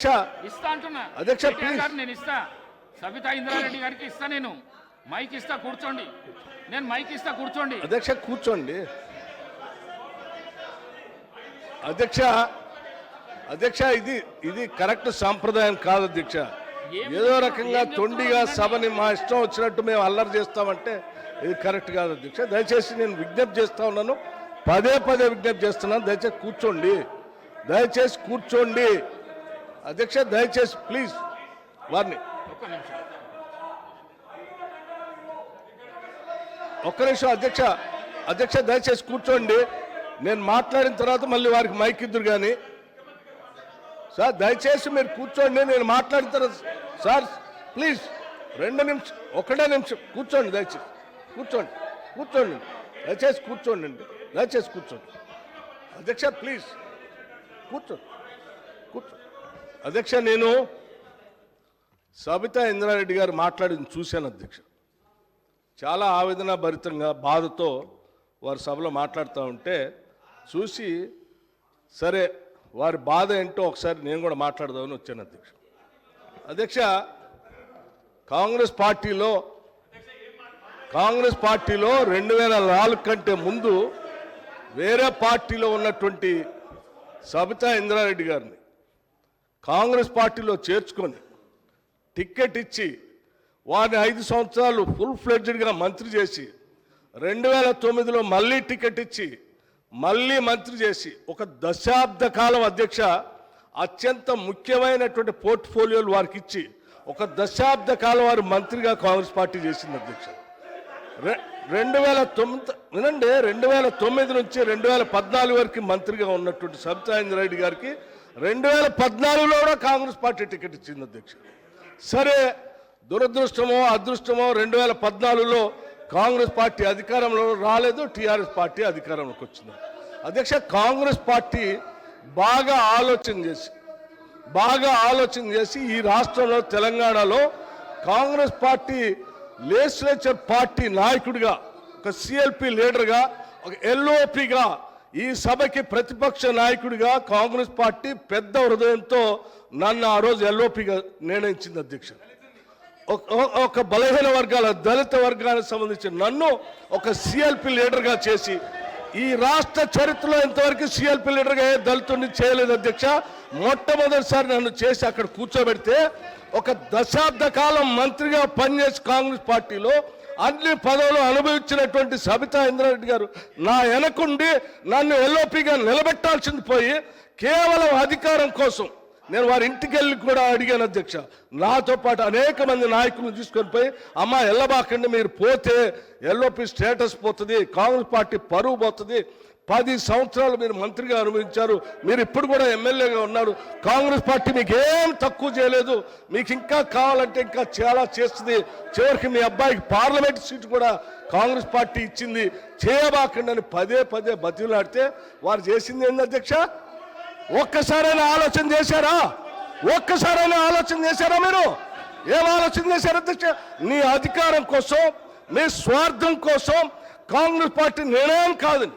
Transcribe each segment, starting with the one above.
అధ్యక్ష ఇస్తా అంటున్నా. అధ్యక్ష, కేటీఆర్ please. గారు నేను ఇస్తా. సబితా ఇంద్రారెడ్డి గారికి ఇస్తా నేను. మైక్ ఇస్తా కూర్చోండి. నేను మైక్ ఇస్తా కూర్చోండి. అధ్యక్ష కూర్చోండి. అధ్యక్ష అధ్యక్ష ఇది ఇది కరెక్ట్ సాంప్రదాయం కాదు అధ్యక్ష. ఏదో రకంగా తొండిగా సభని మా ఇష్టం వచ్చినట్టు మేము అల్లరి చేస్తామంటే ఇది కరెక్ట్ కాదు అధ్యక్ష. దయచేసి నేను విజ్ఞప్తి చేస్తా ఉన్నాను. పదే పదే విజ్ఞప్తి చేస్తున్నాను. దయచేసి కూర్చోండి. దయచేసి కూర్చోండి. అధ్యక్ష దయచేసి ప్లీజ్ వారిని. ఒక్క నిమిషం ఒక్క నిమిషం అధ్యక్ష అధ్యక్ష దయచేసి కూర్చోండి. నేను మాట్లాడిన తర్వాత మళ్ళీ వారికి మైక్ ఇద్దరు కానీ సార్ దయచేసి మీరు కూర్చోండి నేను మాట్లాడిన తర్వాత. సార్ ప్లీజ్ రెండు నిమిషం ఒకటే నిమిషం. కూర్చోండి దయచేసి. కూర్చోండి కూర్చోండి. దయచేసి కూర్చోండి అండి దయచేసి కూర్చోండి. అధ్యక్ష ప్లీజ్ కూర్చోండి కూర్చో అధ్యక్ష నేను సబితా ఇంద్రారెడ్డి గారు మాట్లాడింది చూశాను అధ్యక్ష. చాలా ఆవేదన భరితంగా బాధతో వారు సభలో మాట్లాడుతూ ఉంటే చూసి సరే వారి బాధ ఏంటో ఒకసారి నేను కూడా మాట్లాడదామని వచ్చాను అధ్యక్ష. అధ్యక్ష కాంగ్రెస్ పార్టీలో కాంగ్రెస్ పార్టీలో రెండు వేల నాలుగు కంటే ముందు వేరే పార్టీలో ఉన్నటువంటి సబితా ఇంద్రారెడ్డి గారిని కాంగ్రెస్ పార్టీలో చేర్చుకొని టిక్కెట్ ఇచ్చి వారిని ఐదు సంవత్సరాలు ఫుల్ ఫ్లెడ్జ్డ్గా మంత్రి చేసి రెండు వేల తొమ్మిదిలో మళ్ళీ టికెట్ ఇచ్చి మళ్ళీ మంత్రి చేసి ఒక దశాబ్ద కాలం అధ్యక్ష అత్యంత ముఖ్యమైనటువంటి పోర్ట్ఫోలియోలు వారికి ఇచ్చి ఒక దశాబ్ద కాలం వారు మంత్రిగా కాంగ్రెస్ పార్టీ చేసింది అధ్యక్ష. రె- రెండు వేల తొమ్మిది వినండి రెండు వేల తొమ్మిది నుంచి రెండు వేల పద్నాలుగు వరకు మంత్రిగా ఉన్నటువంటి సబితా రెడ్డి గారికి రెండు వేల పద్నాలుగులో కూడా కాంగ్రెస్ పార్టీ టికెట్ ఇచ్చింది అధ్యక్ష. సరే దురదృష్టమో అదృష్టమో రెండు వేల పద్నాలుగులో కాంగ్రెస్ పార్టీ అధికారంలో రాలేదు టీఆర్ఎస్ పార్టీ అధికారంలోకి వచ్చింది. అధ్యక్ష కాంగ్రెస్ పార్టీ బాగా ఆలోచన చేసి బాగా ఆలోచన చేసి ఈ రాష్ట్రంలో తెలంగాణలో కాంగ్రెస్ పార్టీ లెజిస్లేచర్ పార్టీ నాయకుడిగా ఒక సిఎల్పి లీడర్గా ఒక ఎల్ఓపిగా ఈ సభకి ప్రతిపక్ష నాయకుడిగా కాంగ్రెస్ పార్టీ పెద్ద హృదయంతో నన్ను ఆ రోజు ఎల్ఓపిగా నిర్ణయించింది అధ్యక్ష. ఒక- బలహీన వర్గాల దళిత వర్గానికి సంబంధించిన నన్ను ఒక సిఎల్పి లీడర్గా చేసి ఈ రాష్ట్ర చరిత్రలో ఇంతవరకు సిఎల్పి లీడర్గా ఏ దళితుడిని చేయలేదు అధ్యక్ష. మొట్టమొదటిసారి నన్ను చేసి అక్కడ కూర్చోబెడితే ఒక దశాబ్ద కాలం మంత్రిగా పనిచేసి కాంగ్రెస్ పార్టీలో అన్ని పదవులు అనుభవించినటువంటి సబితా ఇంద్రారెడ్డి గారు నా వెనకుండి నన్ను ఎల్ఓపిగా నిలబెట్టాల్సింది పోయి కేవలం అధికారం కోసం నేను వారి ఇంటికి వెళ్ళి కూడా అడిగాను అధ్యక్ష. నాతో పాటు అనేక మంది నాయకులను తీసుకొని పోయి అమ్మ ఎల్లబాకండి మీరు పోతే ఎల్ఓపి స్టేటస్ పోతుంది కాంగ్రెస్ పార్టీ పరువు పోతుంది పది సంవత్సరాలు మీరు మంత్రిగా అనుభవించారు. మీరు ఇప్పుడు కూడా ఎమ్మెల్యేగా ఉన్నారు. కాంగ్రెస్ పార్టీ మీకు ఏం తక్కువ చేయలేదు. మీకు ఇంకా కావాలంటే ఇంకా చాలా చేస్తుంది. చివరికి మీ అబ్బాయికి పార్లమెంట్ సీటు కూడా కాంగ్రెస్ పార్టీ ఇచ్చింది. చేయబాకండి అని పదే పదే బతిలాడితే వారు చేసింది ఏంది అధ్యక్ష? ఒక్కసారైనా ఆలోచన చేశారా? ఒక్కసారైనా ఆలోచన చేశారా మీరు? ఏం ఆలోచన చేశారు అధ్యక్ష? నీ అధికారం కోసం మీ స్వార్థం కోసం కాంగ్రెస్ పార్టీ నిర్ణయం కాదని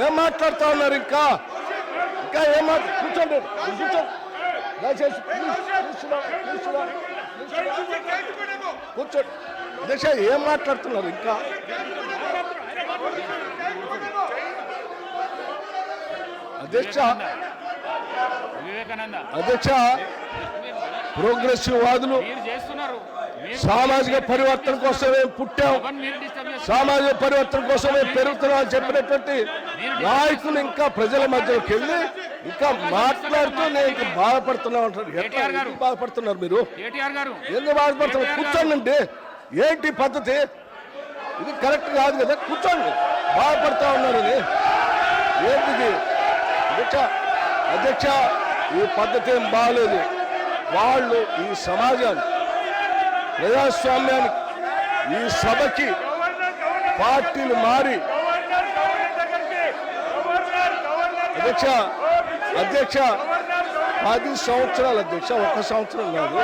ఏం మాట్లాడుతా ఉన్నారు ఇంకా? ఇంకా ఏం కూర్చోండి దయచేసి. కూర్చోండి. అధ్యక్ష ఏం మాట్లాడుతున్నారు ఇంకా? అధ్యక్ష వివేకానంద. అధ్యక్ష ప్రోగ్రెసివ్ వాదులు. చేస్తున్నారు. సామాజిక పరివర్తన పుట్టాం. మీరు డిస్టర్బ్ చేస్తున్నారు? సామాజిక పరివర్తన కోసమే పెరుగుతున్నాం అని చెప్పినటువంటి నాయకులు ఇంకా ప్రజల మధ్యలోకి వెళ్ళి ఇంకా మాట్లాడుతూ నేను ఇంకా బాధపడుతున్నా అంటారు ఎట్లా? బాధపడుతున్నారు మీరు? ఎందుకు బాధపడుతున్నారు? కూర్చోండి. ఏంటి పద్ధతి? ఇది కరెక్ట్ కాదు కదా? కూర్చోండి. బాధపడతా ఉన్నారు ఇది. ఏంటిది అధ్యక్ష అధ్యక్ష ఈ పద్ధతి ఏం బాగలేదు వాళ్ళు ఈ సమాజాన్ని ప్రజాస్వామ్యానికి ఈ సభకి పార్టీలు మారి అధ్యక్ష అధ్యక్ష పది సంవత్సరాలు అధ్యక్ష ఒక సంవత్సరం కాదు.